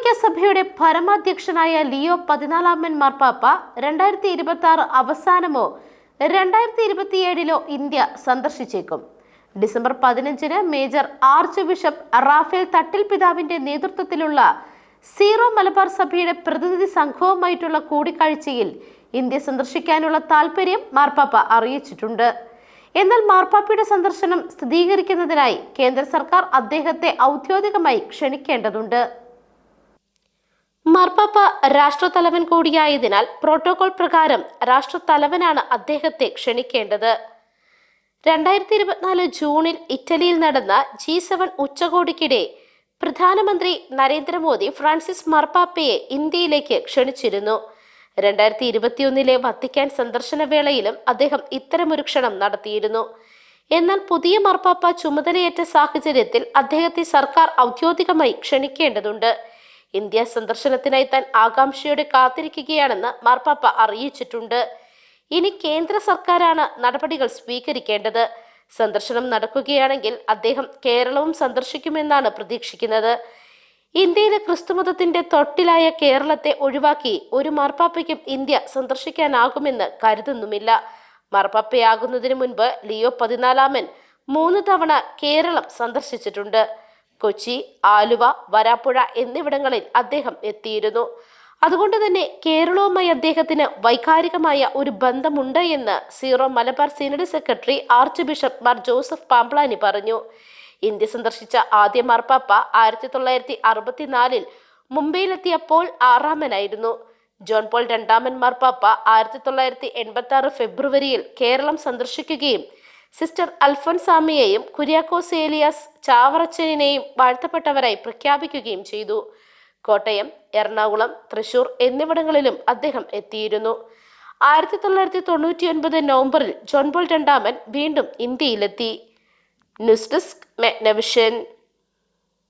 കത്തോലിക്ക സഭയുടെ പരമാധ്യക്ഷനായ ലിയോ പതിനാലാമൻ മാർപ്പാപ്പ രണ്ടായിരത്തി ഇരുപത്തി ആറ് അവസാനമോ രണ്ടായിരത്തി ഇരുപത്തിയേഴിലോ ഇന്ത്യ സന്ദർശിച്ചേക്കും. ഡിസംബർ പതിനഞ്ചിന് major arch bishop Raphael Thattil പിതാവിന്റെ നേതൃത്വത്തിലുള്ള സീറോ മലബാർ സഭയുടെ പ്രതിനിധി സംഘവുമായിട്ടുള്ള കൂടിക്കാഴ്ചയിൽ ഇന്ത്യ സന്ദർശിക്കാനുള്ള താൽപ്പര്യം മാർപ്പാപ്പ അറിയിച്ചിട്ടുണ്ട്. എന്നാൽ മാർപ്പാപ്പയുടെ സന്ദർശനം സ്ഥിരീകരിക്കുന്നതിനായി കേന്ദ്ര സർക്കാർ അദ്ദേഹത്തെ ഔദ്യോഗികമായി ക്ഷണിക്കേണ്ടതുണ്ട്. മാർപ്പാപ്പ രാഷ്ട്രത്തലവൻ കൂടിയായതിനാൽ പ്രോട്ടോകോൾ പ്രകാരം രാഷ്ട്രത്തലവനാണ് അദ്ദേഹത്തെ ക്ഷണിക്കേണ്ടത്. രണ്ടായിരത്തി ഇരുപത്തിനാല് ജൂണിൽ ഇറ്റലിയിൽ നടന്ന ജി സെവൻ ഉച്ചകോടിക്കിടെ പ്രധാനമന്ത്രി നരേന്ദ്രമോദി ഫ്രാൻസിസ് മാർപ്പാപ്പയെ ഇന്ത്യയിലേക്ക് ക്ഷണിച്ചിരുന്നു. രണ്ടായിരത്തി ഇരുപത്തിയൊന്നിലെ വത്തിക്കാൻ സന്ദർശന വേളയിലും അദ്ദേഹം ഇത്തരമൊരു ക്ഷണം നടത്തിയിരുന്നു. എന്നാൽ പുതിയ മാർപ്പാപ്പ ചുമതലയേറ്റ സാഹചര്യത്തിൽ അദ്ദേഹത്തെ സർക്കാർ ഔദ്യോഗികമായി ക്ഷണിക്കേണ്ടതുണ്ട്. ഇന്ത്യ സന്ദർശനത്തിനായി താൻ ആകാംക്ഷയോടെ കാത്തിരിക്കുകയാണെന്ന് മാർപ്പാപ്പ അറിയിച്ചിട്ടുണ്ട്. ഇനി കേന്ദ്ര സർക്കാരാണ് നടപടികൾ സ്വീകരിക്കേണ്ടത്. സന്ദർശനം നടക്കുകയാണെങ്കിൽ അദ്ദേഹം കേരളവും സന്ദർശിക്കുമെന്നാണ് പ്രതീക്ഷിക്കുന്നത്. ഇന്ത്യയിലെ ക്രിസ്തുമതത്തിന്റെ തൊട്ടിലായ കേരളത്തെ ഒഴിവാക്കി ഒരു മാർപ്പാപ്പയ്ക്കും ഇന്ത്യ സന്ദർശിക്കാനാകുമെന്ന് കരുതുന്നുമില്ല. മാർപ്പാപ്പയാകുന്നതിന് മുൻപ് ലിയോ പതിനാലാമൻ മൂന്ന് തവണ കേരളം സന്ദർശിച്ചിട്ടുണ്ട്. കൊച്ചി ആലുവ വരാപ്പുഴ എന്നിവിടങ്ങളിൽ അദ്ദേഹം എത്തിയിരുന്നു. അതുകൊണ്ട് തന്നെ കേരളവുമായി അദ്ദേഹത്തിന് വൈകാരികമായ ഒരു ബന്ധമുണ്ട് എന്ന് Syro Malabar synod secretary archbishop Mar Joseph Pamplany പറഞ്ഞു. ഇന്ത്യ സന്ദർശിച്ച ആദ്യ മാർപ്പാപ്പ ആയിരത്തി തൊള്ളായിരത്തി അറുപത്തിനാലിൽ മുംബൈയിലെത്തിയപ്പോൾ ആറാമനായിരുന്നു. ജോൺ പോൾ രണ്ടാമൻ മാർപ്പാപ്പ ആയിരത്തി തൊള്ളായിരത്തി എൺപത്തി ആറ് ഫെബ്രുവരിയിൽ കേരളം സന്ദർശിക്കുകയും സിസ്റ്റർ അൽഫോൻസാമിയെയും കുര്യാക്കോസ് ഏലിയാസ് ചാവറച്ചനെയും വാഴ്ത്തപ്പെട്ടവരായി പ്രഖ്യാപിക്കുകയും ചെയ്തു. കോട്ടയം എറണാകുളം തൃശൂർ എന്നിവിടങ്ങളിലും അദ്ദേഹം എത്തിയിരുന്നു. ആയിരത്തി തൊള്ളായിരത്തി തൊണ്ണൂറ്റി ഒൻപത് നവംബറിൽ ജോൺ പോൾ രണ്ടാമൻ വീണ്ടും ഇന്ത്യയിലെത്തി. News desk മെഗ്നവിഷൻ.